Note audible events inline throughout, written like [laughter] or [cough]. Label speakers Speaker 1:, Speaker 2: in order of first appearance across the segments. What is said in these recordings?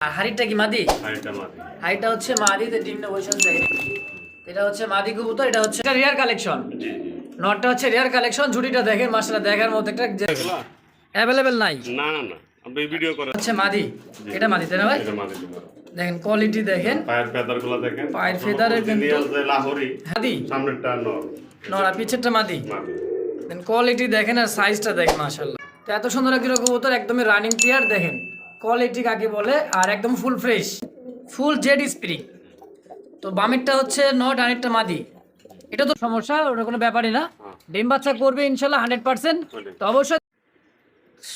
Speaker 1: আর হাড়িটা কি মাদি?
Speaker 2: হাড়িটা
Speaker 1: হচ্ছে ডিমটা বসে এটা হচ্ছে মাদি কবুতর এটা হচ্ছে রেয়ার কালেকশন নটটা হচ্ছে রেয়ার কালেকশন ঝুড়িটা দেখেন মাসালা দেখার মতো একটা অ্যাভেলেবেল নাই।
Speaker 2: না না না। ভিডিও করে
Speaker 1: হচ্ছে মাদি। এটা মাদি তাই না ভাই?
Speaker 2: এটা মাদি দিবেন।
Speaker 1: দেখেন কোয়ালিটি দেখেন।
Speaker 2: পায়ের ফেদার দেখেন।
Speaker 1: পায়ের ফেদারের কিন্তু-
Speaker 2: লাহোরি।
Speaker 1: মাদি?
Speaker 2: সামনেরটা নর।
Speaker 1: নড়া পিছেরটা মাদি?
Speaker 2: মাদি।
Speaker 1: দেন কোয়ালিটি দেখেন আর সাইজটা দেখেন তো এত সুন্দর একটা কবুতর একদমই রানিং প্লেয়ার দেখেন। কোয়ালিটি কাকে বলে? আর একদম ফুল ফ্রেশ ফুল জেড স্প্রি তো বামেরটা হচ্ছে নট আরেকটা মাদি। এটা তো সমস্যা ওটা কোনো ব্যাপারই না। ডিম বাচ্চা করবে ইনশাল্লাহ হান্ড্রেড পার্সেন্ট। তো অবশ্যই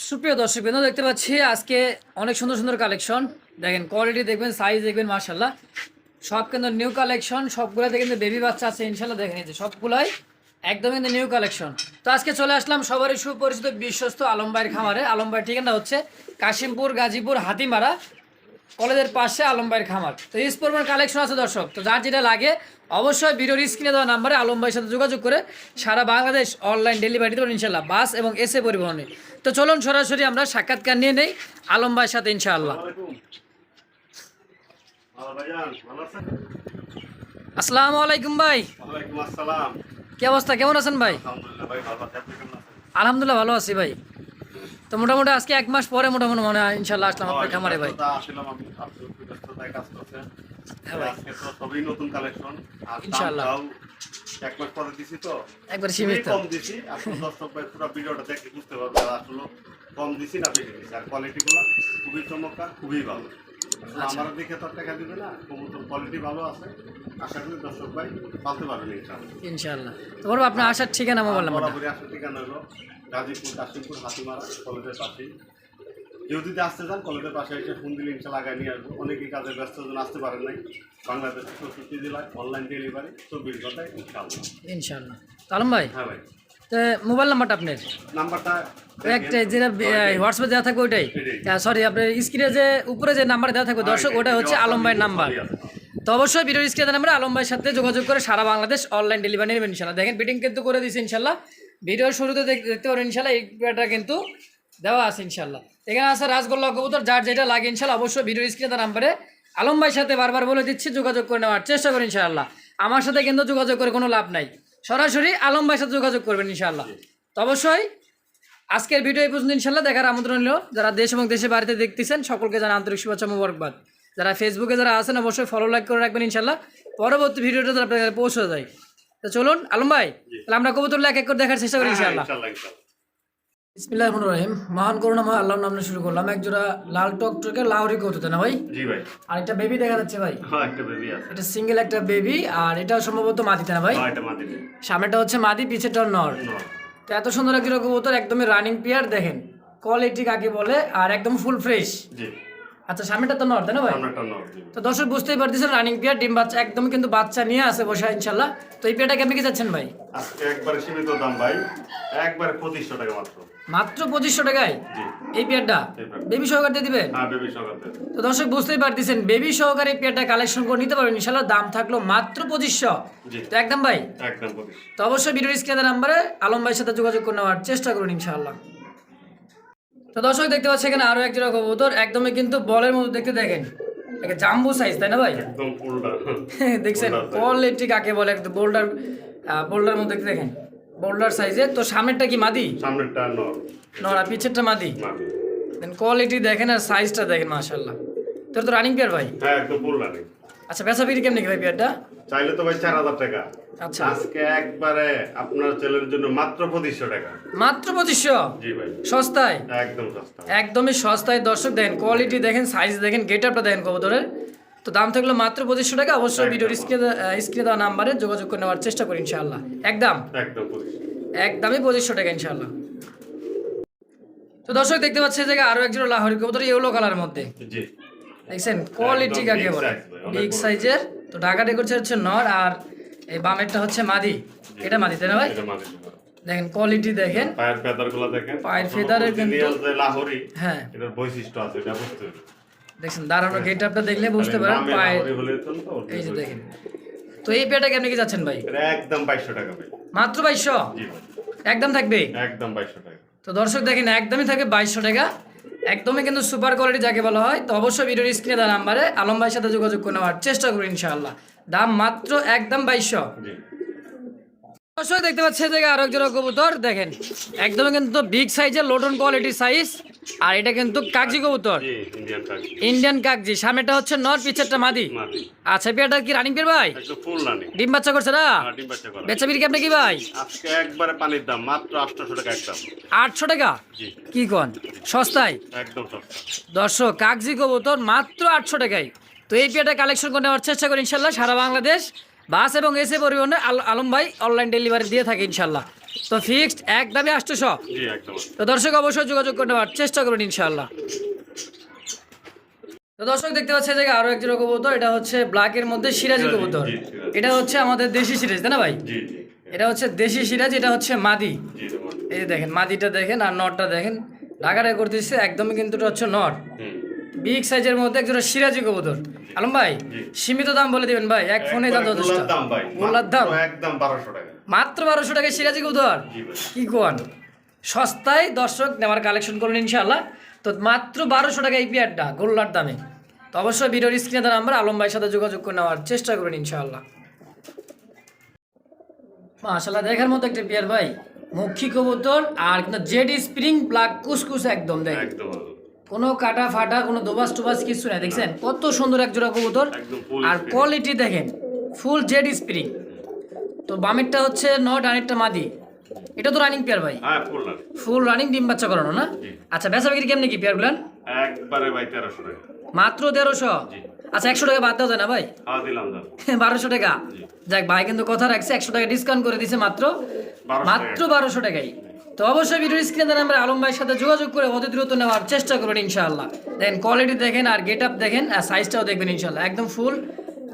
Speaker 1: সুপ্রিয় দর্শক বিন্দু দেখতে পাচ্ছি আজকে অনেক সুন্দর সুন্দর কালেকশন। দেখেন কোয়ালিটি দেখবেন সাইজ দেখবেন মার্শাল্লাহ সব কিন্তু নিউ কালেকশন সবগুলোতে কিন্তু বেবি বাচ্চা আছে ইনশাল্লাহ দেখে নিয়েছে সবগুলাই একদম কিন্তু নিউ কালেকশন তো আজকে চলে আসলাম সবারই সুপরিচিত বিশ্বস্ত আলমবাইয়ের খামারে। আলমবাইয়ের ঠিকানা হচ্ছে কাশিমপুর গাজীপুর হাতিমারা কলেজের পাশে আলমবাইয়ের খামার। তো এই পরিমাণ কালেকশন আছে দর্শক তো যার যেটা লাগে অবশ্যই ভিডিওর স্ক্রিনে দেওয়া নাম্বারে আলমবাইয়ের সাথে যোগাযোগ করে সারা বাংলাদেশ অনলাইন ডেলিভারি দেবেন ইনশাল্লাহ বাস এবং এসে পরিবহনে। তো চলুন সরাসরি আমরা সাক্ষাৎকার নিয়ে নেই আলমবাইয়ের সাথে ইনশাআল্লাহ। আসসালামু আলাইকুম। ভাই।
Speaker 2: আসসালাম।
Speaker 1: কি অবস্থা? কেমন আছেন ভাই?
Speaker 2: আলহামদুলিল্লাহ ভালো আছি
Speaker 1: ভাই। তো মোটামুটি আজকে এক মাস পরে মোটামুটি মনে হয় ইনশাল্লাহ আসলাম আপনার খামারে ভাই। হ্যাঁ একবার সীমিত।
Speaker 2: কম দিছি। পুরো ভিডিওটা দেখে বুঝতে পারবে আর আসলে কম দিছি না বেশি দিছি। আর কোয়ালিটি গুলো খুবই চমৎকার খুবই ভালো। আমার দিকে তো টাকা দিবে না কবুতর কোয়ালিটি ভালো আছে। আশা করি দর্শক ভাই পালতে পারবেন ইনশাআল্লাহ।
Speaker 1: ইনশাল্লাহ তো বলব আপনার আসার ঠিকানা মোবাইল নাম্বারটা
Speaker 2: বরাবরই আসার ঠিকানা হলো গাজীপুর কাশিমপুর হাতিমারা কলেজের পাশেই। কেউ যদি আসতে চান কলেজের পাশে এসে ফোন দিলে ইনশা লাগাই নিয়ে আসব। অনেকেই কাজের ব্যস্ত জন আসতে পারেন নাই। বাংলাদেশ চৌষট্টি জেলায় অনলাইন ডেলিভারি চব্বিশ ঘন্টায় ইনশাআল্লাহ।
Speaker 1: ইনশাল্লাহ তো আলম ভাই?
Speaker 2: হ্যাঁ ভাই।
Speaker 1: তো মোবাইল নাম্বারটা আপনার?
Speaker 2: নাম্বারটা
Speaker 1: একটা যেটা হোয়াটসঅ্যাপে দেওয়া থাকবে ওইটাই। সরি আপনার স্ক্রিনে যে উপরে যে নাম্বার দেওয়া থাকবে দর্শক ওটা হচ্ছে আলম ভাইয়ের নাম্বার। তো অবশ্যই ভিডিওর স্ক্রিনে নাম্বার আলম ভাইয়ের সাথে যোগাযোগ করে সারা বাংলাদেশ অনলাইন ডেলিভারি নেবেন ইনশাল্লাহ দেখেন বিটিং কিন্তু করে দিয়েছি ইনশাল্লাহ ভিডিওর শুরুতে দেখ- দেখতে পারেন ইনশাল্লাহ এই পেয়ারটা কিন্তু দেওয়া আছে ইনশাল্লাহ এখানে আছে রাজগোল্লা কবুতর যার যেটা লাগে ইনশাল্লাহ অবশ্যই ভিডিওর স্ক্রিনে নাম্বারে আলম ভাইয়ের সাথে বারবার বলে দিচ্ছি যোগাযোগ করে নেওয়ার চেষ্টা করেন ইনশাআল্লাহ। আমার সাথে কিন্তু যোগাযোগ করে কোনো লাভ নাই। সরাসরি আলম ভাইয়ের সাথে যোগাযোগ করবেন ইনশাআল্লাহ। তো অবশ্যই আজকের ভিডিও এই পর্যন্ত ইনশাল্লাহ দেখার আমন্ত্রণ হলো যারা দেশ এবং দেশের বাড়িতে দেখতেছেন সকলকে জানা আন্তরিক শুভেচ্ছা মুবারকবাদ। যারা ফেসবুকে যারা আছেন অবশ্যই ফলো লাইক করে রাখবেন ইনশাল্লাহ পরবর্তী ভিডিওটা তারা আপনাদের পৌঁছে যায়। তো চলুন আলম ভাই তাহলে আমরা কবুতর এক এক করে দেখার চেষ্টা করি ইনশাল্লাহ
Speaker 2: ইনশাআল্লাহ ইনশাআল্লাহ।
Speaker 1: ইসমিল্লাহ রহমান রহিম। মহান করুণাময় আল্লাহর নামে শুরু করলাম। এক জোড়া লাল টক টকে লাউরি কৌতুতে না ভাই?
Speaker 2: জি ভাই।
Speaker 1: আর একটা বেবি দেখা যাচ্ছে ভাই।
Speaker 2: হ্যাঁ একটা বেবি আছে।
Speaker 1: এটা সিঙ্গেল একটা বেবি আর এটা সম্ভবত মাদিতে না ভাই?
Speaker 2: হ্যাঁ এটা মাদি
Speaker 1: সামনেটা হচ্ছে মাদি পিছেটা নর। তো এত সুন্দর একটা কবুতর একদমই রানিং পেয়ার দেখেন। কোয়ালিটি কাকে বলে? আর একদম ফুল ফ্রেশ
Speaker 2: জি।
Speaker 1: আচ্ছা সামনেটা তো নর তাই না ভাই? তো দর্শক বুঝতেই পারতেছেন রানিং পেয়ার ডিম বাচ্চা একদম কিন্তু বাচ্চা নিয়ে আসে বসে ইনশাল্লাহ তো এই পেয়ারটা কেমনি কি যাচ্ছেন ভাই?
Speaker 2: আজকে একবারে সীমিত দাম ভাই একবারে পঁচিশশো টাকা মাত্র।
Speaker 1: মাত্র পঁচিশশো টাকায়?
Speaker 2: জি।
Speaker 1: এই পেয়ারটা বেবি সহকার দিয়ে দিবেন?
Speaker 2: হ্যাঁ বেবি সকালে
Speaker 1: তো দর্শক বুঝতেই পারতেছেন বেবি সহকারে এই পেয়ারটা কালেকশন করে নিতে পারবেন ইনশাল্লাহ দাম থাকল মাত্র পঁচিশশো।
Speaker 2: জি।
Speaker 1: তো একদম ভাই?
Speaker 2: একদম পঁচিশ
Speaker 1: তো অবশ্যই ভিডিওর স্ক্রিনের নাম্বারে আলম ভাইয়ের সাথে যোগাযোগ করে নেওয়ার চেষ্টা করুন ইনশাআল্লাহ। তো দর্শক দেখতে পাচ্ছি এখানে আরও এক জোড়া কবুতর একদমই কিন্তু বলের মতো দেখতে দেখেন। একটা জাম্বু সাইজ তাই না ভাই?
Speaker 2: একদম [laughs]
Speaker 1: দেখছেন
Speaker 2: Boulder size।
Speaker 1: কোয়ালিটি কাকে বলে একদম বোল্ডার বোল্ডার মধ্যে দেখতে দেখেন। বোল্ডার সাইজের তো সামনেরটা কি মাদি?
Speaker 2: সামনেরটা নর।
Speaker 1: নড়া পিছেরটা মাদি?
Speaker 2: মাদি।
Speaker 1: দেন কোয়ালিটি দেখেন আর সাইজটা দেখেন মাশাআল্লাহ। তোর তো রানিং পেয়ার ভাই।
Speaker 2: হ্যাঁ একদম নেই
Speaker 1: আচ্ছা বেচা বিক্রি কেমনি কি ভাই
Speaker 2: চাইলে তো ভাই চার হাজার টাকা।
Speaker 1: আচ্ছা।
Speaker 2: আজকে একবারে আপনার ছেলের জন্য মাত্র পঁচিশশো টাকা।
Speaker 1: মাত্র পঁচিশশো?
Speaker 2: জি ভাই।
Speaker 1: সস্তায়?
Speaker 2: একদম সস্তা
Speaker 1: একদমই সস্তায়। দর্শক দেখেন কোয়ালিটি দেখেন সাইজ দেখেন গেট আপটা দেখেন কবুতরের। তো দাম থাকল মাত্র পঁচিশশো টাকা। অবশ্যই ভিডিওর স্ক্রিনে স্ক্রিনে দেওয়া নাম্বারে যোগাযোগ করে নেওয়ার চেষ্টা করি ইনশাআল্লাহ। একদম?
Speaker 2: একদম
Speaker 1: একদমই পঁচিশশো টাকা ইনশাআল্লাহ। তো দর্শক দেখতে পাচ্ছে যে আরও একজন লাহোরি কবুতর ইয়েলো কালারের মধ্যে।
Speaker 2: জি।
Speaker 1: দেখছেন? কোয়ালিটি কাকে বলে? বিগ সাইজের তো ঢাকা ডেকোরছে হচ্ছে নর আর এই বামেরটা হচ্ছে মাদি। এটা মাদি তাই না ভাই?
Speaker 2: মাঝে
Speaker 1: দেখেন কোয়ালিটি দেখেন।
Speaker 2: পায়ের ফেদারগুলো দেখেন।
Speaker 1: পায়ের ফেদারের কিন্তু-
Speaker 2: লাহোরি
Speaker 1: হ্যাঁ।
Speaker 2: এটার বৈশিষ্ট্য আছে এটা বুঝতে
Speaker 1: দেখছেন দাঁড়ানো গেট আপটা দেখলে বুঝতে পারেন
Speaker 2: নামে
Speaker 1: পায়ে
Speaker 2: লাহোরি তো
Speaker 1: এই যে। দেখেন। তো এই পেয়ারটা কেমনি কি যাচ্ছেন ভাই?
Speaker 2: একদম বাইশশো টাকা ভাই
Speaker 1: মাত্র বাইশশো?
Speaker 2: জি ভাই।
Speaker 1: একদম থাকবে?
Speaker 2: একদম বাইশশো টাকা।
Speaker 1: তো দর্শক দেখেন একদমই থাকবে বাইশশো টাকা। একদমই কিন্তু সুপার কোয়ালিটি যাকে বলা হয়, তো অবশ্যই ভিডিওর স্ক্রিনে দেওয়া নাম্বারে আলম ভাইয়ের সাথে যোগাযোগ করে নেওয়ার চেষ্টা করুন ইনশাআল্লাহ। দাম মাত্র একদম বাইশশো। অবশ্যই দেখতে পাচ্ছি যে আরও একজোড়া কবুতর। দেখেন একদমই কিন্তু বিগ সাইজের লোটন কোয়ালিটির সাইজ আর এটা কিন্তু কাগজি কবুতর।
Speaker 2: ইন্ডিয়ান
Speaker 1: কাগজি। সামনেটা হচ্ছে নর পিছেরটা মাদি। আচ্ছা পেয়ারটা কি রানিং পেয়ার ভাই?
Speaker 2: একদম
Speaker 1: ডিম বাচ্চা করছে না?
Speaker 2: করা।
Speaker 1: বেচা বিক্রি আপনি কি ভাই?
Speaker 2: একবারে পানির দাম মাত্র আটশোশো টাকা একদম।
Speaker 1: আটশো টাকা? কি কন? সস্তায়?
Speaker 2: একদম
Speaker 1: দর্শক কাগজি কবুতর মাত্র আটশো টাকায়। তো এই পেয়ারটা কালেকশন করে নেওয়ার চেষ্টা করি ইনশাল্লাহ সারা বাংলাদেশ বাস এবং এসে পরিবহনে আল- আলম ভাই অনলাইন ডেলিভারি দিয়ে থাকে ইনশাল্লাহ তো ফিক্সড এক দামে আটশোশো।
Speaker 2: জি
Speaker 1: তো দর্শক অবশ্যই যোগাযোগ করে নেওয়ার চেষ্টা করুন ইনশাল্লাহ তো দর্শক দেখতে পাচ্ছে যে আরও একজন কবুতর এটা হচ্ছে ব্ল্যাকের মধ্যে সিরাজি কবুতর। এটা হচ্ছে আমাদের দেশি সিরাজ তাই না ভাই? এটা হচ্ছে দেশি সিরাজ এটা হচ্ছে মাদি। এই দেখেন মাদিটা দেখেন আর নটটা দেখেন। ঢাকাটা করতেছে একদমই কিন্তু এটা হচ্ছে নট। বিগ সাইজের মধ্যে একজোড়া সিরাজি কবুতর। আলম ভাই সীমিত দাম বলে দিবেন ভাই এক ফোনে দাম যথেষ্ট।
Speaker 2: গোলার দাম একদম বারোশো টাকা।
Speaker 1: মাত্র বারোশো টাকা সিরাজি কবুতর? কি কোন সস্তায় দর্শক নেওয়ার কালেকশন করুন ইনশাআল্লাহ। তো মাত্র বারোশো টাকা এই পেয়ারটা গোল্লার দামে। তো অবশ্যই ভিডিওর স্ক্রিনে দেওয়া নাম্বার আলম ভাইয়ের সাথে যোগাযোগ করে নেওয়ার চেষ্টা করুন ইনশাআল্লাহ। মাশাল্লাহ দেখার মতো একটা পেয়ার ভাই। মক্ষী কবুতর আর কিন্তু জেড স্প্রিং ব্ল্যাক কুসকুস একদম দেখ
Speaker 2: একদম।
Speaker 1: কোনো কাটা ফাটা কোনো দোবাস টোবাস কিছু নাই দেখছেন? কত সুন্দর এক জোড়া কবুতর। আর কোয়ালিটি দেখেন ফুল জেড স্প্রিং তো বামেরটা হচ্ছে নট আরেকটা মাদি। এটা তো রানিং পেয়ার ভাই।
Speaker 2: হ্যাঁ ফুল রানি
Speaker 1: ফুল রানিং ডিম বাচ্চা করানো না? আচ্ছা বেচা বিক্রি কেমনি কি পেয়ার গুলান
Speaker 2: একবারে ভাই তেরোশো টাকা।
Speaker 1: মাত্র
Speaker 2: জি।
Speaker 1: আচ্ছা একশো টাকা বাদ দেওয়া যায় না ভাই?
Speaker 2: হ্যাঁ [laughs]
Speaker 1: বারোশো টাকা। যাক ভাই কিন্তু কথা রাখছে একশো টাকা ডিসকাউন্ট করে দিছে মাত্র। মাত্র বারোশো টাকাই। তো অবশ্যই ভিডিওর স্ক্রিনে আমরা আলম ভাইয়ের সাথে যোগাযোগ করে অতি দ্রুত নেওয়ার চেষ্টা করবেন ইনশাআল্লাহ। দেখেন কোয়ালিটি দেখেন আর গেট আপ দেখেন আর সাইজটাও দেখবেন ইনশাআল্লাহ। একদম ফুল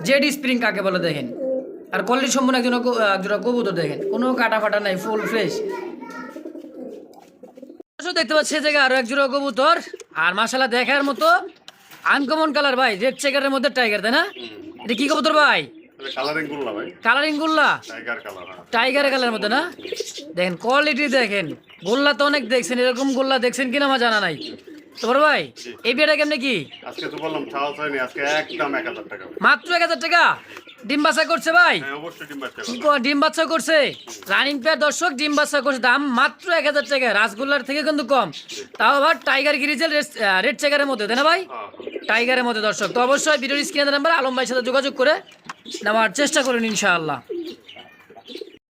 Speaker 1: জেড স্প্রিং কাকে বলে দেখেন। আর কোয়ালিটি সম্পূর্ণ একজন একজোড়া কবুতর দেখেন। কোনো কাটা ফাটা নাই ফুল ফ্রেশ দেখতে পাচ্ছি এই জায়গায় আরও এক জোড়া কবুতর। আর মাসালা দেখার মতো আনকমন কালার ভাই রেড চেকারের মধ্যে টাইগার তাই না? এটা কি কবুতর ভাই?
Speaker 2: কালারিংগুলো ভাই।
Speaker 1: কালারিং গুল্লা?
Speaker 2: টাইগার কালার হ্যাঁ।
Speaker 1: টাইগার কালারের মধ্যে না? দেখেন কোয়ালিটি দেখেন। গোল্লা তো অনেক দেখছেন এরকম গোল্লা দেখছেন কিনা আমার জানা নাই। তো বড় ভাই এই বিয়েটা কেমনে কি?
Speaker 2: আজকে তো বললাম ছাওয়া হয়নি আজকে একদম এক হাজার টাকা।
Speaker 1: মাত্র এক হাজার টাকা? ডিম বাচ্চা করছে ভাই?
Speaker 2: হ্যাঁ অবশ্যই ডিম বাচ্চা
Speaker 1: কি ডিম বাচ্চা করছে? রানিং পেয়ার দর্শক ডিম বাচ্চা করছে। দাম মাত্র এক হাজার টাকা। রাসগোল্লার থেকে কিন্তু কম। তাও আবার টাইগার গিরিজেল রেড চেকারের মধ্যে তাই না ভাই?
Speaker 2: হ্যাঁ।
Speaker 1: টাইগারের মধ্যে দর্শক। তো অবশ্যই ভিডিওর স্ক্রিনে নাম্বার আলম ভাইয়ের সাথে যোগাযোগ করে নেওয়ার চেষ্টা করুন ইনশাআল্লাহ।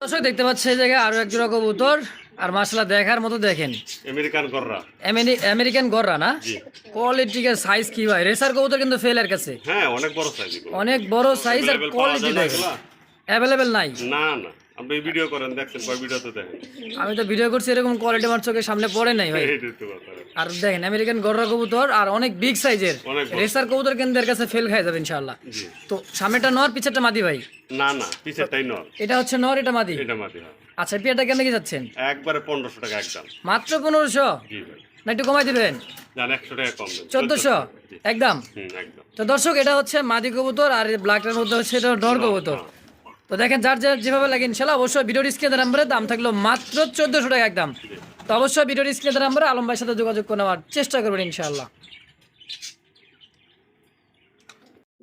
Speaker 1: দর্শক দেখতে পাচ্ছে এই জায়গায় আরও এক জোড়া কবুতর। আর মাসলা দেখার মতো দেখেন।
Speaker 2: আমেরিকান গররা।
Speaker 1: আমেরি- আমেরিকান গররা না?
Speaker 2: কোয়ালিটি
Speaker 1: কোয়ালিটির সাইজ কি ভাই? রেসার কবুতর কিন্তু ফেলার কাছে।
Speaker 2: হ্যাঁ অনেক বড় সাইজ
Speaker 1: অনেক বড় সাইজ আর কোয়ালিটি দেখেন? অ্যাভেলেবেল নাই।
Speaker 2: না না। আপনি ভিডিও করেন দেখেন কয় ভিডিওতে দেখেন।
Speaker 1: আমি তো ভিডিও করছি এরকম কোয়ালিটি আমার চোখের সামনে পড়ে নাই ভাই।
Speaker 2: এই তো কথা।
Speaker 1: আর দেখেন আমেরিকান গররা কবুতর আর অনেক বিগ সাইজের রেসার কবুতর কেন্দ্রের কাছে ফেল খাই যাবে ইনশাআল্লাহ। তো সামনেটা নর পিছেরটা মাদি ভাই?
Speaker 2: না না পিছেরটাই নয়
Speaker 1: এটা হচ্ছে নর এটা মাদি?
Speaker 2: এটা মাটি হয়।
Speaker 1: আচ্ছা পেয়ারটা কেন কি যাচ্ছেন?
Speaker 2: একবারে পনেরোশো টাকা একদম।
Speaker 1: মাত্র পনেরোশো?
Speaker 2: জি ভাই।
Speaker 1: না একটু কমাই দিবেন?
Speaker 2: জান একশো টাকা কম দেন।
Speaker 1: চোদ্দশো?
Speaker 2: জি।
Speaker 1: একদম?
Speaker 2: হুম একদম।
Speaker 1: তো দর্শক এটা হচ্ছে মাদি কবুতর আর এই ব্ল্যাকটার মধ্যে হচ্ছে এটা নর কবুতর। তো দেখেন যার যার যেভাবে লাগে ইনশাল্লাহ অবশ্যই ভিডিওর স্ক্রিনের নাম্বারে দাম থাকল মাত্র চোদ্দশো টাকা একদম। তো অবশ্যই ভিডিওর স্ক্রিনের নাম্বারে আলম ভাইয়ের সাথে যোগাযোগ করে নেওয়ার চেষ্টা করবেন ইনশাল্লাহ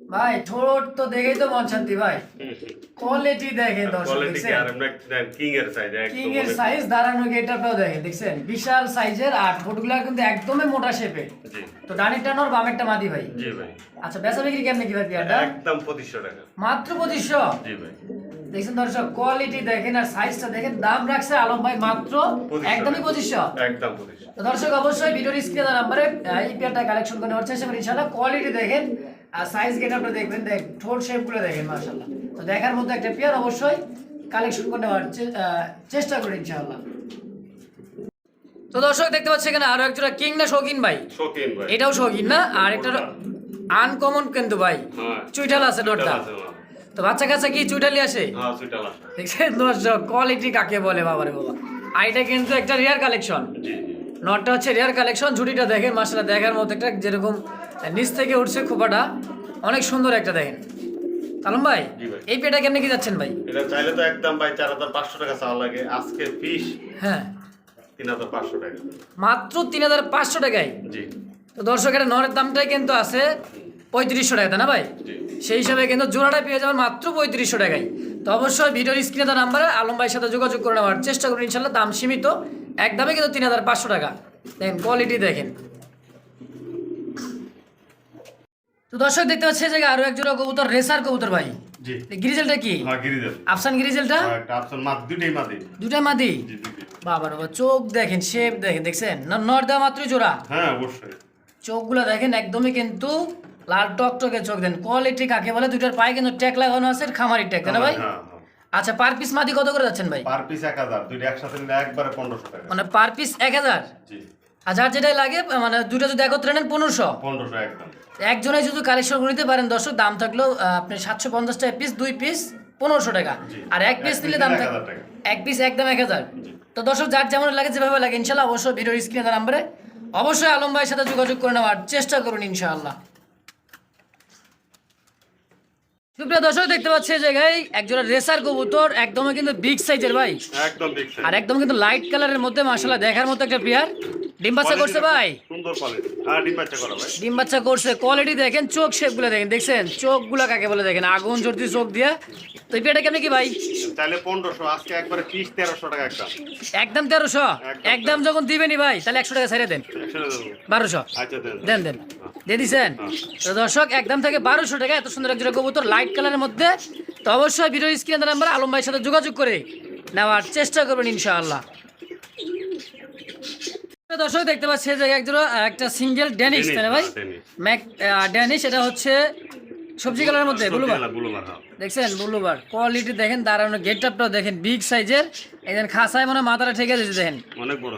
Speaker 1: ভাই ঠোঁট তো দেখেই তো মন শান্তি ভাই। কোয়ালিটি দেখেন দর্শক
Speaker 2: কোয়ালিটি কি? আর আমরা কিং এর সাইজ
Speaker 1: কিং এর সাইজ দাঁড়ানো গেটআপটাও দেখেন দেখছেন? বিশাল সাইজের আর ঠোঁটগুলা কিন্তু একদমই মোটা শেপে
Speaker 2: জি।
Speaker 1: তো ডানিটা নর বামেরটা মাদি ভাই।
Speaker 2: জি ভাই।
Speaker 1: আচ্ছা বেচা বিক্রি কেমনে কি ভাই
Speaker 2: একদম পঁচিশশো টাকা।
Speaker 1: মাত্র পঁচিশশো?
Speaker 2: জি ভাই।
Speaker 1: দেখছেন দর্শক কোয়ালিটি দেখেন আর সাইজটা দেখেন দাম রাখছে আলম ভাই মাত্র একদমই পঁচিশশো।
Speaker 2: একদম
Speaker 1: দর্শক অবশ্যই ভিডিওর স্ক্রিনে নাম্বারে এই পেয়ারটা কালেকশন করে নেওয়ার চেষ্টা করি ইনশাআল্লাহ কোয়ালিটি দেখেন আর সাইজ গেটআপটা দেখবেন দেখ ঠোঁট শেপগুলো দেখেন মাশাআল্লাহ। তো দেখার মতো একটা পেয়ার অবশ্যই কালেকশন করে নেওয়ার চেষ্টা করি ইনশাআল্লাহ। তো দর্শক দেখতে পাচ্ছি এখানে আরও একটা কিং না শৌখিন ভাই?
Speaker 2: শৌখিন ভাই।
Speaker 1: এটাও শৌখিন না? আর একটা আনকমন কিন্তু ভাই।
Speaker 2: হ্যাঁ।
Speaker 1: চুইঠাল আছে নটটা। তো বাচ্চা কাচ্চা কি চুইঠালি আসে?
Speaker 2: হ্যাঁ
Speaker 1: দেখছেন দর্শক কোয়ালিটি কাকে বলে বাবারে বাবা? আর এটা কিন্তু একটা রেয়ার কালেকশন নটটা হচ্ছে রেয়ার কালেকশন ঝুটিটা দেখেন মাসালা দেখার মতো একটা যেরকম নিচ থেকে উঠছে খোপাটা। অনেক সুন্দর একটা দেখেন। কালম ভাই এই পেটা কেমনে কি যাচ্ছেন ভাই?
Speaker 2: এটা চাইলে তো একদম ভাই চার হাজার পাঁচশো টাকা চাওয়া লাগে। আজকে ফিস
Speaker 1: হ্যাঁ।
Speaker 2: তিন হাজার পাঁচশো টাকা।
Speaker 1: মাত্র তিন হাজার পাঁচশো টাকায়?
Speaker 2: জি।
Speaker 1: তো দর্শক এটা নরের দামটাই কিন্তু আছে পঁয়ত্রিশশো টাকা না ভাই?
Speaker 2: জি।
Speaker 1: সেই হিসাবে কিন্তু জোড়াটা পেয়ে যাবেন মাত্র পঁয়ত্রিশশো টাকায়। তো অবশ্যই ভিডিওর স্ক্রিনে তার নাম্বারে আলম ভাইয়ের সাথে যোগাযোগ করে নেওয়ার চেষ্টা করুন ইনশাল্লাহ দাম সীমিত একদমই কিন্তু তিন হাজার পাঁচশো টাকা। দেখেন কোয়ালিটি দেখেন। তো দর্শক দেখতে পাচ্ছে যে আরও এক জোড়া কবুতর রেসার কবুতর ভাই।
Speaker 2: জি।
Speaker 1: গ্রিজেলটা কি?
Speaker 2: হ্যাঁ গিরিদেব
Speaker 1: আফসান গ্রিজেলটা?
Speaker 2: একটা অপশন মাত্র দুইটাই মাদি।
Speaker 1: দুটাই মাদি?
Speaker 2: জি
Speaker 1: বাবা বাবা চোখ দেখেন শেপ দেখেন দেখছেন? না নর দেওয়া মাত্রই জোড়া?
Speaker 2: হ্যাঁ অবশ্যই।
Speaker 1: চোখগুলো দেখেন একদমই কিন্তু লাল টকটকে চোখ দেন। কোয়ালিটি কাকে বলে? দুটার পায়ে কিন্তু ট্যাগ লাগানো আছে খামারি ট্যাগ তাই না ভাই?
Speaker 2: হ্যাঁ হ্যাঁ।
Speaker 1: আচ্ছা পার পিস মাদি কত করে যাচ্ছেন ভাই?
Speaker 2: পার পিস এক হাজার দুইটা একসাথে নিলে একবারে পনেরোশো টাকা।
Speaker 1: মানে পার পিস এক হাজার?
Speaker 2: জি।
Speaker 1: আর যার যেটাই লাগে মানে দুটো যদি একত্রে নেন পনেরোশো।
Speaker 2: পনেরোশো একদম।
Speaker 1: একজনে যদি কালেকশন নিতে পারেন দর্শক দাম থাকল আপনি সাতশো পঞ্চাশ টাকা পিস দুই পিস পনেরোশো টাকা। আর এক পিস নিলে দাম থাকবে এক পিস একদম এক হাজার। তো দর্শক যার যেমন লাগে যেভাবে লাগে ইনশাল্লাহ অবশ্যই ভিডিওর স্ক্রিনে তার নাম্বারে অবশ্যই আলম ভাইয়ের সাথে যোগাযোগ করে নেওয়ার চেষ্টা করুন ইনশাআল্লাহ সুপ্রিয় দর্শক দেখতে পাচ্ছি এই জায়গায় একজোড়া রেসার কবুতর একদমই কিন্তু বিগ সাইজের ভাই।
Speaker 2: একদম বিগ
Speaker 1: আর একদম কিন্তু লাইট কালারের মধ্যে মাসাল্লাহ দেখার মতো একটা পেয়ার। ডিম বাচ্চা করছে ভাই?
Speaker 2: সুন্দর কোয়ালিটি হ্যাঁ ডিম বাচ্চা করা ভাই।
Speaker 1: ডিম বাচ্চা করছে কোয়ালিটি দেখেন চোখ শেপগুলো দেখেন দেখছেন? চোখগুলো কাকে বলে দেখেন? আগুন জ্বলতি চোখ দিয়ে। তো এই পেয়ারটা কেমন কি ভাই?
Speaker 2: তাহলে পনেরোশো আজকে একবারে পিস তেরোশো টাকা একটা
Speaker 1: একদম তেরোশো?
Speaker 2: একদম
Speaker 1: একদম যখন দিবেনি ভাই তাহলে একশো টাকা ছেড়ে দেন।
Speaker 2: একসাথে দেবো।
Speaker 1: বারোশো?
Speaker 2: আচ্ছা দেন
Speaker 1: দেন। দেন দিছেন? তো দর্শক একদম থেকে বারোশো টাকা এত সুন্দর একজোড়া কবুতর লাইট কালারের মধ্যে তো অবশ্যই ভিডিও স্ক্রিনের নাম্বার আলম ভাইয়ের সাথে যোগাযোগ করে নেওয়ার চেষ্টা করবেন ইনশাআল্লাহ। দর্শক দেখতে পাচ্ছি একজোড়া একটা সিঙ্গেল ড্যানিশ তাই না ভাই?
Speaker 2: হ্যাঁ, ড্যানিশ।
Speaker 1: ম্যাক ড্যানিশ এটা হচ্ছে সবজি কালারের মধ্যে বুলুবার।
Speaker 2: হ্যাঁ।
Speaker 1: দেখছেন? বুলুবার। কোয়ালিটি দেখেন দাঁড়ানো গেট আপটাও দেখেন বিগ সাইজের একজন খাসায় মনে হয় মাথাটা ঠেকে দিয়েছে দেখেন।
Speaker 2: অনেক বড়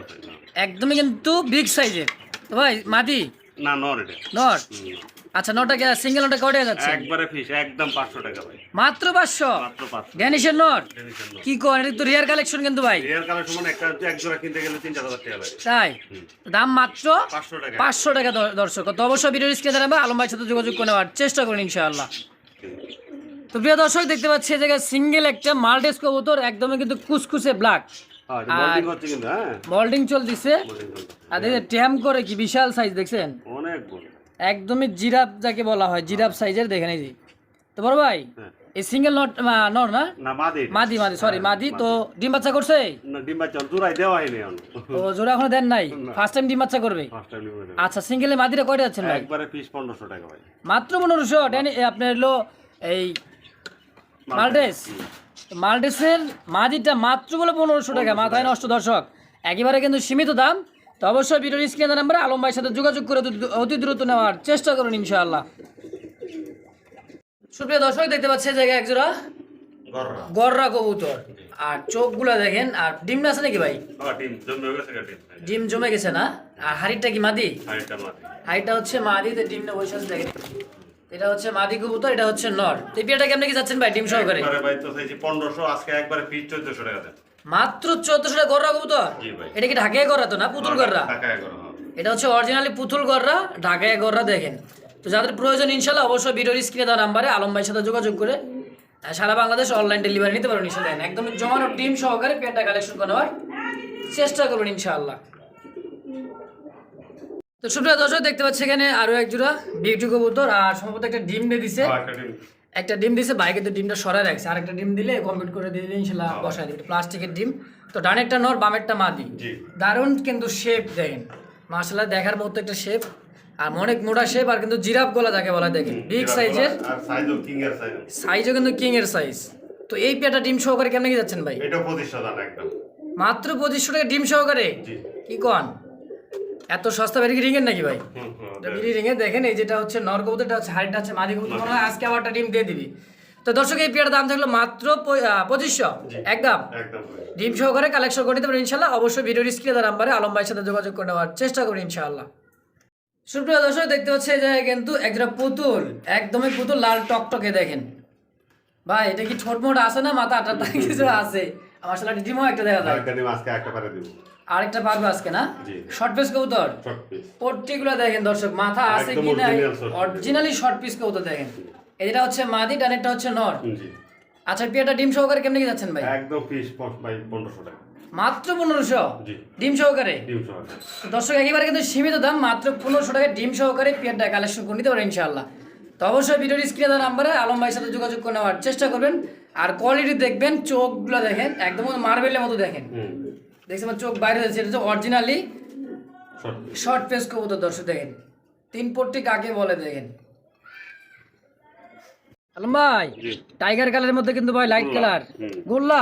Speaker 1: একদমই কিন্তু বিগ সাইজের তো ভাই মাদি?
Speaker 2: না নর এটা।
Speaker 1: নট
Speaker 2: হুম।
Speaker 1: আচ্ছা নটা সিঙ্গেল নটা কটে যাচ্ছে?
Speaker 2: একবারে ফিস একদম পাঁচশো টাকা ভাই।
Speaker 1: মাত্র পাঁচশো?
Speaker 2: মাত্র পাঁচশো।
Speaker 1: ড্যানিশের নট কি করেন? এটা তো রিয়ার কালেকশন কিন্তু ভাই।
Speaker 2: রিয়াল কালার সমান একটা হচ্ছে এক জোড়া কিনতে গেলে তিন চার হাজার টাকা লাগে।
Speaker 1: তাই। দাম মাত্র
Speaker 2: পাঁচশো টাকা।
Speaker 1: পাঁচশো টাকা দর্শক। তো অবশ্যই ভিডিও স্ক্রিনে জানাবে আলম ভাইয়ের সাথে যোগাযোগ করে নেওয়ার চেষ্টা করুন ইনশাআল্লাহ। তো প্রিয় দর্শক দেখতে পাচ্ছি এই জায়গায় সিঙ্গেল একটা মাল্টেস কবুতর একদমই কিন্তু কুচকুচে ব্ল্যাক
Speaker 2: বোল্ডিং হচ্ছে কিন্তু হ্যাঁ।
Speaker 1: মল্ডিং চল দিছে আর দেখে ট্যাম করে কি বিশাল সাইজ দেখছেন?
Speaker 2: অনেক বড়।
Speaker 1: একদমই জিরাফ যাকে বলা হয় জিরাফ সাইজের দেখেন এই যে। তো বড় ভাই
Speaker 2: হ্যাঁ।
Speaker 1: এই সিঙ্গেল নট নর না?
Speaker 2: মাদি।
Speaker 1: মাদি সরি মাদি। তো ডিম বাচ্চা করছে?
Speaker 2: না ডিম বাচ্চা জোড়াই দেওয়া হয়নি
Speaker 1: ও জোড়া এখনও দেন নাই? ফার্স্ট টাইম ডিম বাচ্চা করবে?
Speaker 2: ফার্স্ট টাইম
Speaker 1: আচ্ছা সিঙ্গেলে মাদিরা কয়টা যাচ্ছেন ভাই?
Speaker 2: একবারে পিস পনেরোশো টাকা ভাই।
Speaker 1: মাত্র পনেরোশো? ড্যানি এ, আপনার হলো এই মাল্টেস মাল্টেসের মাদিটা মাত্র বলে পনেরোশো টাকা। মাথায় নষ্ট দর্শক। একেবারে কিন্তু সীমিত দাম। অবশ্যই ভিডিওর স্ক্রিনের নাম্বারে আলম ভাইয়ের সাথে যোগাযোগ করে অতি- দ্রুত নেওয়ার চেষ্টা করুন ইনশাআল্লাহ। সুপ্রিয় দর্শক দেখতে পাচ্ছে জায়গায় একজোড়া
Speaker 2: গররা।
Speaker 1: কবুতর। আর চোখগুলো দেখেন আর ডিম আছে নাকি ভাই?
Speaker 2: হ্যাঁ ডিম জমে গেছে ডিম।
Speaker 1: ডিম না? আর হাড়িটা কি মাদি?
Speaker 2: হাইটা
Speaker 1: হচ্ছে মাদি তো ডিমটা বসে আছে দেখেন। এটা হচ্ছে মাদি কবুতর এটা হচ্ছে নর। তো এই বিয়েটা কেমনে কি যাচ্ছেন ভাই ডিম সহকারে?
Speaker 2: ভাই তো চাইছি পনেরোশো আজকে একবারে পিস চোদ্দশো টাকা দেন।
Speaker 1: মাত্র চোদ্দশো টাকা গররা কবুতর? এটা কি ঢাকায় গররা তো না পুতুল গররা এটা হচ্ছে অরিজিনালি পুতুল গররা ঢাকায় গররা দেখেন। তো যাদের প্রয়োজন ইনশাল্লাহ অবশ্যই ভিডিওর স্ক্রিনে দেওয়া নাম্বারে আলম ভাইয়ের সাথে যোগাযোগ করে সারা বাংলাদেশ অনলাইন ডেলিভারি নিতে পারবেন ইনশাল্লাহ। একদম জমানো ডিম সহকারে পেয়ারটা কালেকশন করে নেওয়ার চেষ্টা করবেন ইনশাআল্লাহ। তো সুপ্রিয় দর্শক দেখতে পাচ্ছি এখানে আরও এক জোড়া বিউটি কবুতর আর সম্ভবত একটা ডিম দিয়ে দিছে।
Speaker 2: হ্যাঁ, একটা ডিম
Speaker 1: দিছে বাইকে তো ডিমটা সরাই রাখছে। আর একটা ডিম দিলে কমপ্লিট করে দিয়ে দিলে ইনশাল্লাহ বসাই দিবে। প্লাস্টিকের ডিম। তো ডানেরটা নর বামেরটা মাদি। দারুণ কিন্তু শেপ দেখেন। মার্শাল্লাহ দেখার মতো একটা শেপ আর অনেক মোটা শেপ আর কিন্তু জিরাফ গলা যাকে বলা দেখেন। বিগ সাইজের
Speaker 2: আর সাইজও
Speaker 1: কিন্তু কিং এর সাইজ তো এই পেয়ারটা ডিম সহকারে কেমনে কি যাচ্ছেন ভাই?
Speaker 2: এটা পঁচিশশো দাম একদম।
Speaker 1: মাত্র পঁচিশশো টাকা ডিম সহকারে?
Speaker 2: জি।
Speaker 1: কি কন? এত সস্তা বেরিয়ে রিঙের নাকি ভাই? এটা বিড়ি রিঙে দেখেন এই যেটা হচ্ছে নর কবুতরটা হচ্ছে হাড়িটা হচ্ছে মাদি কবুতর মনে হয় আজকে আবার একটা ডিম দিয়ে দিবি। তো দর্শক এই পেয়ারটার দাম থাকল মাত্র পঁচিশশো। একদম। ডিম সহকারে কালেকশন করে পারেন ইনশাল্লাহ। অবশ্যই ভিডিওর স্ক্রিনে তার নাম্বারে আলম ভাইয়ের সাথে যোগাযোগ করে নেওয়ার চেষ্টা করি ইনশাআল্লাহ সুপ্রিয় দর্শক দেখতে হচ্ছে যে কিন্তু একটা পুতুল একদমই পুতুল লাল টকটকে দেখেন। ভাই এটা কি ঠোঁট মোট আছে না মাথা আটা কিছু আছে। আমার সাথে ডিমও একটা দেখা যায়
Speaker 2: একটা ডিম আজকে একটা পারে দিব।
Speaker 1: আরেকটা পারবে আজকে না। শর্ট পিস কবুতর? দেখেন দর্শক মাথা আছে কি না। অরিজিনালি শর্ট পিস কবুতর দেখেন। এটা হচ্ছে মাদি ডানেরটা হচ্ছে নর। আচ্ছা পিয়াটা ডিম সহকারে কেমনে কি যাচ্ছেন ভাই?
Speaker 2: একদম পিস ভাই পনেরোশো টাকা।
Speaker 1: মাত্র পনেরোশো? ডিম সহকারে? দর্শক একেবারে কিন্তু সীমিত দাম মাত্র পনেরোশো টাকা ডিম সহকারে পেয়ারটা কালেকশন করে নিতে পারেন ইনশাআল্লাহ। তো অবশ্যই ভিডিওর স্ক্রিনে দেওয়া নাম্বারে আলম ভাইয়ের সাথে যোগাযোগ করে নেওয়ার চেষ্টা করবেন। আর কোয়ালিটি দেখবেন চোখগুলো দেখেন একদম মার্বেলের মতো দেখেন। দেখছেন আমার চোখ বাইরে যাচ্ছে এটা অরিজিনালি
Speaker 2: শর্ট
Speaker 1: ফেস কবুতর দর্শক দেখেন। তিন পট্টি কাকে বলে দেখেন। আলম ভাই টাইগার কালারের মধ্যে কিন্তু ভাই লাইট কালার গোল্লা?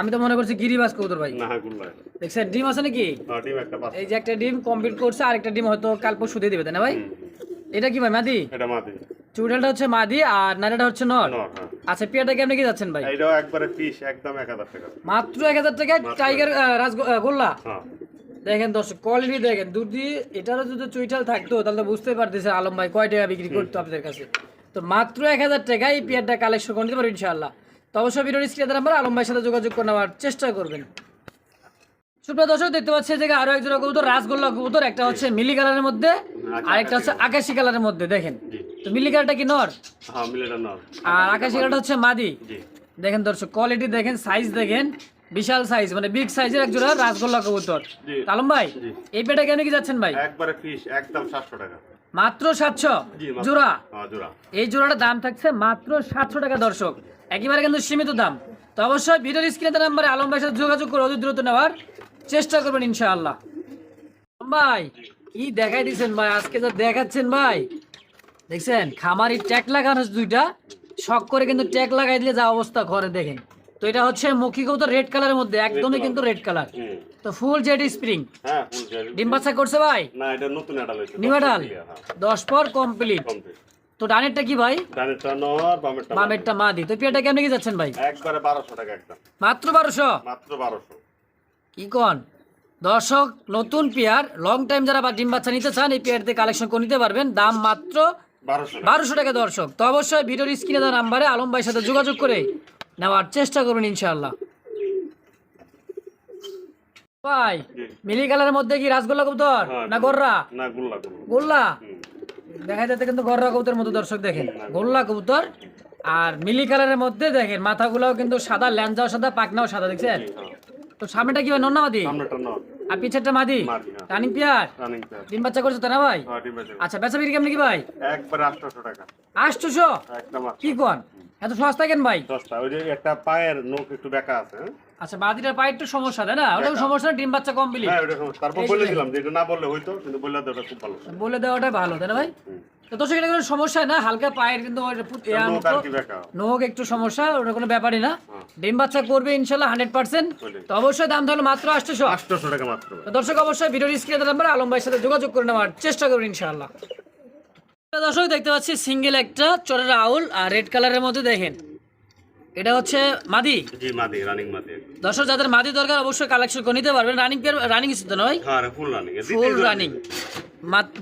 Speaker 1: আমি তো মনে করছি গিরিবাস কবুতর ভাই। দেখছেন ডিম আছে নাকি?
Speaker 2: একটা
Speaker 1: এই যে একটা ডিম কমপ্লিট করছে আরেকটা ডিম হয়তো কাল পরশু দিয়ে দিবে তাই না ভাই। এটা কি ভাই মাদি?
Speaker 2: এটা মাদি।
Speaker 1: চুড়ালটা হচ্ছে মাদি আর নাইরাটা হচ্ছে নর।
Speaker 2: নর হ্যাঁ।
Speaker 1: আচ্ছা পেয়ারটা কেমনে কি যাচ্ছেন ভাই?
Speaker 2: এইটাও একবারে পিস একদম এক হাজার টাকা।
Speaker 1: মাত্র এক হাজার টাকায় টাইগার আহ, রাজ গোল্লা?
Speaker 2: হ্যাঁ।
Speaker 1: দেখেন দর্শক কোয়ালিটি দেখেন। দুধি এটারও যদি চুইটাল থাকতো তাহলে বুঝতে পারতেছে আলম ভাই কয় টাকা বিক্রি করতো আপনাদের কাছে। তো মাত্র এক হাজার টাকায় এই পেয়ারটা কালেকশন করে নিতে পারবেন ইনশাআল্লাহ। তো অবশ্যই ভিডিওর স্ক্রিনে নাম্বার আলম ভাইয়ের সাথে যোগাযোগ করে নেওয়ার চেষ্টা করবেন। সুপ্রিয় দর্শক দেখতে পাচ্ছি যে আরও একজন কবুতর রাসগোল্লা কবুতর। একটা হচ্ছে মিলি কালারের মধ্যে আর একটা হচ্ছে আকাশি কালারের মধ্যে দেখেন। তো মিলি কালারটা কি নর?
Speaker 2: হ্যাঁ মিলেটা নর।
Speaker 1: আর আকাশি কালারটা হচ্ছে মাদি।
Speaker 2: জি।
Speaker 1: দেখেন দর্শক কোয়ালিটি দেখেন সাইজ দেখেন বিশাল সাইজ মানে বিগ সাইজের এক জোড়া রাসগোল্লা কবুতর। আলম ভাই এই পেটা কেন কি যাচ্ছেন ভাই?
Speaker 2: একবারে পিস একদম সাতশো টাকা।
Speaker 1: মাত্র সাতশো?
Speaker 2: জি মাত্র।
Speaker 1: জোড়া?
Speaker 2: হ্যাঁ জোড়া।
Speaker 1: এই জোড়াটার দাম থাকছে মাত্র সাতশো টাকা দর্শক। একেবারে কিন্তু সীমিত দাম। তো অবশ্যই ভিডিওর স্ক্রিনে নাম্বারে আলম ভাইয়ের সাথে যোগাযোগ করে অতি দ্রুত নেওয়ার চেষ্টা করবেন ইনশাআল্লাহ। ভাই কি দেখাই দিচ্ছেন ভাই? আজকে যা দেখাচ্ছেন ভাই দেখছেন? খামারি ট্যাগ লাগানো দুইটা। শখ করে কিন্তু ট্যাগ লাগাই দিলে যা অবস্থা করে দেখেন। তো এটা হচ্ছে মুখী কবুতর রেড কালারের মধ্যে একদমই কিন্তু রেড কালার তো ফুল জেড স্প্রিং
Speaker 2: হ্যাঁ
Speaker 1: ডিম বাচ্চা করছে ভাই?
Speaker 2: না এটা নতুন অ্যাডাল হয়েছে
Speaker 1: নিউ ডাল
Speaker 2: হ্যাঁ।
Speaker 1: দশ পর কমপ্লিট তো ডানেরটা কি ভাই?
Speaker 2: ডানেরটা নর বামেরটা মাদি।
Speaker 1: মা দি তো পেয়ারটা কেমনে কি যাচ্ছেন ভাই?
Speaker 2: একবারে বারোশো টাকা একদম।
Speaker 1: মাত্র বারোশো?
Speaker 2: মাত্র বারোশো।
Speaker 1: কি কোন? দর্শক নতুন পেয়ার। লং টাইম যারা বা ডিম বাচ্চা নিতে চান এই পেয়ার দিয়ে কালেকশন করে নিতে পারবেন। দাম মাত্র
Speaker 2: বারোশো
Speaker 1: টাকা। দর্শক। তো অবশ্যই ভিডিওর স্ক্রিনে দেওয়া নাম্বারে আলম ভাইয়ের সাথে যোগাযোগ করে নেওয়ার চেষ্টা করবেন ইনশাআল্লাহ। ভাই মিলি কালারের মধ্যে কি রাসগোল্লা কবুতর
Speaker 2: হ্যাঁ,
Speaker 1: না
Speaker 2: গুল্লা গুল্লা।
Speaker 1: দেখা যাচ্ছে কিন্তু গররা কবুতর মতো দর্শক দেখেন। গোল্লা কবুতর আর মিলি কালারের মধ্যে দেখেন মাথাগুলোও কিন্তু সাদা ল্যাঞ্জাও সাদা পাকনাও সাদা দেখছেন?
Speaker 2: হ্যাঁ।
Speaker 1: তো সামনেটা কি ভাই আর পিছেরটা মাদি?
Speaker 2: হ্যাঁ।
Speaker 1: রানিং পেয়ার ডিম বাচ্চা করছ তো না ভাই?
Speaker 2: হ্যাঁ
Speaker 1: আচ্ছা বেচা বিক্রি কেমন কি ভাই?
Speaker 2: একবার আটশোশো টাকা।
Speaker 1: আটশোশো?
Speaker 2: একদম
Speaker 1: কি কোন? এত সস্তা কেন ভাই?
Speaker 2: দশটা ওই যে একটা পায়ের নখ একটু বেঁকা আছে হ্যাঁ?
Speaker 1: আচ্ছা বাদিটার পায়ে একটু সমস্যা তাই না? ওটাও সমস্যা না, ডিম বাচ্চা কম বিলি?
Speaker 2: হ্যাঁ ওটা সমস্যা। তারপর
Speaker 1: যে
Speaker 2: বলে
Speaker 1: দেখেন।
Speaker 2: দিলাম যে এটা না বললে হইতো কিন্তু বললে দেওয়াটা খুব ভালো।
Speaker 1: বলে দেওয়াটা ভালো তাই না ভাই। তো এটা কোনো সমস্যা না হালকা পায়ের কিন্তু নোক একটু সমস্যা ওটা কোনো ব্যাপারই না।
Speaker 2: হ্যাঁ।
Speaker 1: ডিম বাচ্চা করবে ইনশাল্লাহ হান্ড্রেড পার্সেন্ট। তো অবশ্যই দাম তাহলে মাত্র আটশোশো।
Speaker 2: আটশোশো টাকা মাত্র।
Speaker 1: দর্শক অবশ্যই ভিডিওর স্ক্রিনে নাম্বার আলম ভাইয়ের সাথে যোগাযোগ করে নেওয়ার চেষ্টা করুন ইনশাল্লাহ দর্শক দেখতে পাচ্ছি সিঙ্গেল একটা চরের আউল আর রেড কালারের মধ্যে দেখেন। এটা হচ্ছে মাদি।
Speaker 2: জি মাদি রানিং মাদি।
Speaker 1: দর্শক যাদের মাদি দরকার অবশ্যই কালেকশন করে নিতে পারবেন। রানিং রানিং নয়।
Speaker 2: হ্যাঁ ফুল রানিং
Speaker 1: ফুল রানিং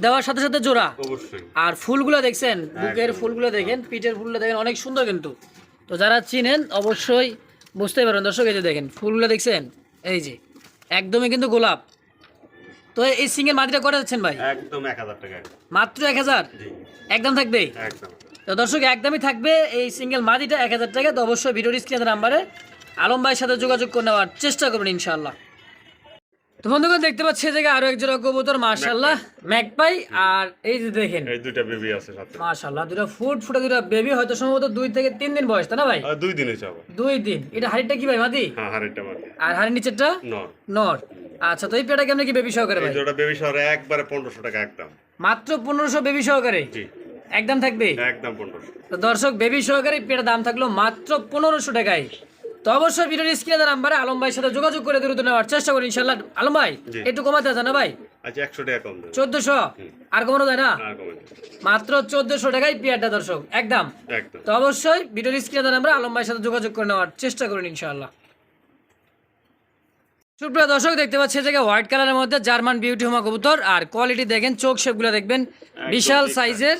Speaker 1: দেওয়ার সাথে সাথে জোড়া।
Speaker 2: অবশ্যই।
Speaker 1: আর ফুলগুলো দেখছেন বুকের ফুলগুলো দেখেন পিঠের ফুলগুলো দেখেন অনেক সুন্দর কিন্তু। তো যারা চিনেন অবশ্যই বুঝতে পারবেন। দর্শক এই যে দেখেন ফুলগুলো দেখছেন? এই যে একদমই কিন্তু গোলাপ। তো এই সিঙ্গেল মাটিটা করে যাচ্ছেন ভাই?
Speaker 2: একদম এক হাজার টাকা
Speaker 1: মাত্র এক হাজার? একদম থাকবে?
Speaker 2: একদম।
Speaker 1: তো দর্শক একদমই থাকবে এই সিঙ্গেল মাটিটা এক হাজার টাকা তো অবশ্যই ভিডিও স্ক্রিনের নাম্বারে আলম ভাইয়ের সাথে যোগাযোগ করে নেওয়ার চেষ্টা করবেন ইনশাআল্লাহ। তো বন্ধুগণ দেখতে পাচ্ছি এই জায়গায় আরও এক জোড়া কবুতর মার্শাল্লাহ ম্যাকপাই। আর এই যে দেখেন।
Speaker 2: এই দুইটা বেবি আছে সাথে।
Speaker 1: মাশাল্লাহ দুটো ফুট ফুটে দুটো বেবি হয়তো সম্ভবত দুই থেকে তিন দিন বয়স তাই না ভাই?
Speaker 2: দুই দিনে যাব।
Speaker 1: দুই দিন। এটা হাড়িটা কি ভাই মাদি?
Speaker 2: হ্যাঁ হাড়িটা মাদি।
Speaker 1: আর হাড়ির নিচেরটা?
Speaker 2: নর।
Speaker 1: নর। আচ্ছা তো এই পেটা কেমন কি বেবি সহকারে ভাই?
Speaker 2: বেবি শহরে একবারে পনেরোশো টাকা একদম
Speaker 1: মাত্র পনেরোশো বেবি সহকারে?
Speaker 2: জি।
Speaker 1: একদম থাকবে?
Speaker 2: একদম পনেরোশো।
Speaker 1: তো দর্শক বেবি সহকারে পেটার দাম থাকল মাত্র পনেরোশো টাকায়। তো অবশ্যই ভিডিওর স্ক্রিনে দেওয়া নাম্বারে আলম ভাইয়ের সাথে যোগাযোগ করে দ্রুত নেওয়ার চেষ্টা করি ইনশাল্লাহ আলম ভাই একটু কমাতে আছে না ভাই?
Speaker 2: আচ্ছা একশো টাকা কম
Speaker 1: চোদ্দশো? আর কমানো যায় না? মাত্র চোদ্দশো টাকায় পেয়ারটা দর্শক একদম। তো অবশ্যই ভিডিওর স্ক্রিনে নাম্বার আলম ভাইয়ের সাথে যোগাযোগ করে নেওয়ার চেষ্টা করুন ইনশাআল্লাহ। সুপ্রিয় দর্শক দেখতে পাচ্ছি এই জায়গায় হোয়াইট কালারের মধ্যে জার্মান বিউটি হোমা কবুতর আর কোয়ালিটি দেখেন চোখ শেপগুলো দেখবেন বিশাল সাইজের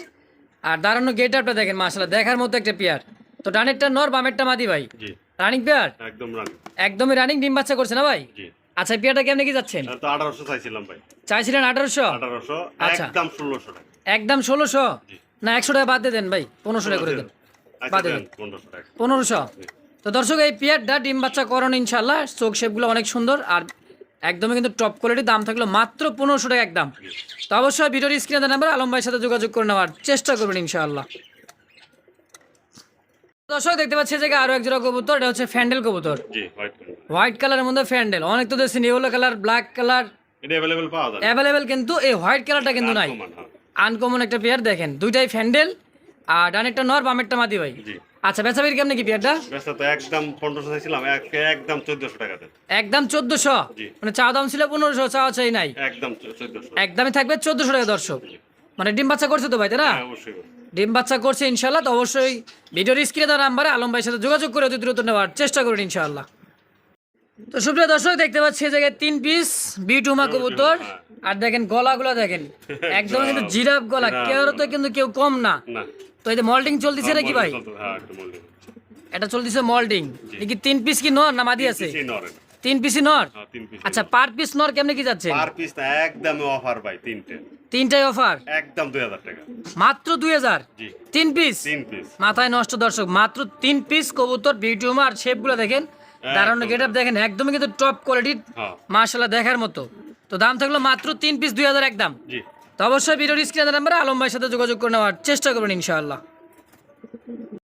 Speaker 1: আর দাঁড়ানো গেট আপটা দেখেন মাসালা দেখার মতো একটা পেয়ার। তো ডানেরটা নর বামেরটা মাদি ভাই।
Speaker 2: জি।
Speaker 1: রানিং পেয়ার
Speaker 2: একদম রানিং
Speaker 1: একদমই রানিং ডিম বাচ্চা করছে না ভাই?
Speaker 2: জি।
Speaker 1: আচ্ছা এই পেয়ারটা কেমনে কি যাচ্ছেন?
Speaker 2: তো আঠারোশো চাইছিলাম ভাই।
Speaker 1: চাইছিলেন আঠারোশো?
Speaker 2: আঠারোশো
Speaker 1: আচ্ছা।
Speaker 2: একদম ষোলোশো টাকা।
Speaker 1: একদম ষোলোশো?
Speaker 2: জি।
Speaker 1: না একশো টাকা বাদ দিয়ে দেন ভাই পনেরোশো টাকা করে দেন।
Speaker 2: বাদ
Speaker 1: বাদে
Speaker 2: দেন পনেরোশো টাকা।
Speaker 1: পনেরোশো? তো তো দর্শক এই পেয়ারটা ডিম বাচ্চা করণ ইনশাল্লাহ চোখ শেপগুলো অনেক সুন্দর আর একদমই কিন্তু টপ কোয়ালিটির দাম থাকল মাত্র পনেরোশো টাকা একদম। তো অবশ্যই ভিডিওর স্ক্রিনে নাম্বার আলম ভাইয়ের সাথে যোগাযোগ করে নেওয়ার চেষ্টা করবেন ইনশাআল্লাহ। দর্শক দেখতে পাচ্ছি যে আরও এক জোড়া কবুতর এটা হচ্ছে ফ্যান্ডেল কবুতর।
Speaker 2: জি হোয়াইট কালার
Speaker 1: হোয়াইট কালারের মধ্যে ফ্যান্ডেল। অনেক তো দেখছেন ইয়েলো কালার ব্ল্যাক কালার
Speaker 2: এটা অ্যাভেলেবেল পাওয়া যায়
Speaker 1: অ্যাভেলেবেল কিন্তু এই হোয়াইট কালারটা কিন্তু নাই।
Speaker 2: হ্যাঁ।
Speaker 1: আনকমন একটা পেয়ার দেখেন দুইটাই ফ্যান্ডেল আর ডানেরটা নর বামেরটা মাদি ভাই।
Speaker 2: জি।
Speaker 1: আচ্ছা বেচা বিক্রি কেমন কি পেয়ারটা
Speaker 2: তো একদম পনেরোশো চাইছিলাম একদম চোদ্দশো টাকাতে।
Speaker 1: একদম চোদ্দশো?
Speaker 2: জি।
Speaker 1: মানে চা দাম ছিল পনেরোশো চা চাই নাই।
Speaker 2: একদম
Speaker 1: একদমই থাকবে চোদ্দশো টাকা দর্শক। মানে ডিম বাচ্চা করছে তো ভাই তাই না?
Speaker 2: হ্যাঁ অবশ্যই।
Speaker 1: ডিম বাচ্চা করছে ইনশাল্লাহ তো অবশ্যই ভিডিওর স্ক্রিনে দেওয়া নাম্বারে আলম ভাইয়ের সাথে যোগাযোগ করে অতি দ্রুত নেওয়ার চেষ্টা করুন ইনশাআল্লাহ। তো সুপ্রিয় দর্শক দেখতে পাচ্ছি এই জায়গায় তিন পিস বিটুমা কবুতর। আর দেখেন গলাগুলো দেখেন [laughs] একদম কিন্তু জিরাফ গলা কেউ তো কিন্তু কেউ কম না। তো এই যে মল্টিং চলতেছে নাকি ভাই?
Speaker 2: হ্যাঁ
Speaker 1: এটা চলতেছে মল্টিং কি তিন পিস কি নর না মাদি আছে? তিন পিসই নর?
Speaker 2: হ্যাঁ পিস
Speaker 1: আচ্ছা পার পিস নর কেমনে কি যাচ্ছে?
Speaker 2: পার পিস না একদম অফার ভাই তিনটে।
Speaker 1: তিনটাই অফার
Speaker 2: একদম দুই হাজার টাকা।
Speaker 1: মাত্র দুই হাজার?
Speaker 2: জি।
Speaker 1: তিন পিস
Speaker 2: তিন পিস
Speaker 1: মাথায় নষ্ট দর্শক মাত্র তিন পিস কবুতর বিউটিউমা আর শেপগুলো দেখেন। দারুণ গেট আপ দেখেন একদমই কিন্তু টপ কোয়ালিটির
Speaker 2: হ্যাঁ।
Speaker 1: মার্শাল্লাহ দেখার মতো। তো দাম থাকল মাত্র তিন পিস দুই হাজার একদম।
Speaker 2: জি।
Speaker 1: তো অবশ্যই ভিডিওর স্ক্রিনের নাম্বারে আলম ভাইয়ের সাথে যোগাযোগ করে নেওয়ার চেষ্টা করবেন ইনশাআল্লাহ।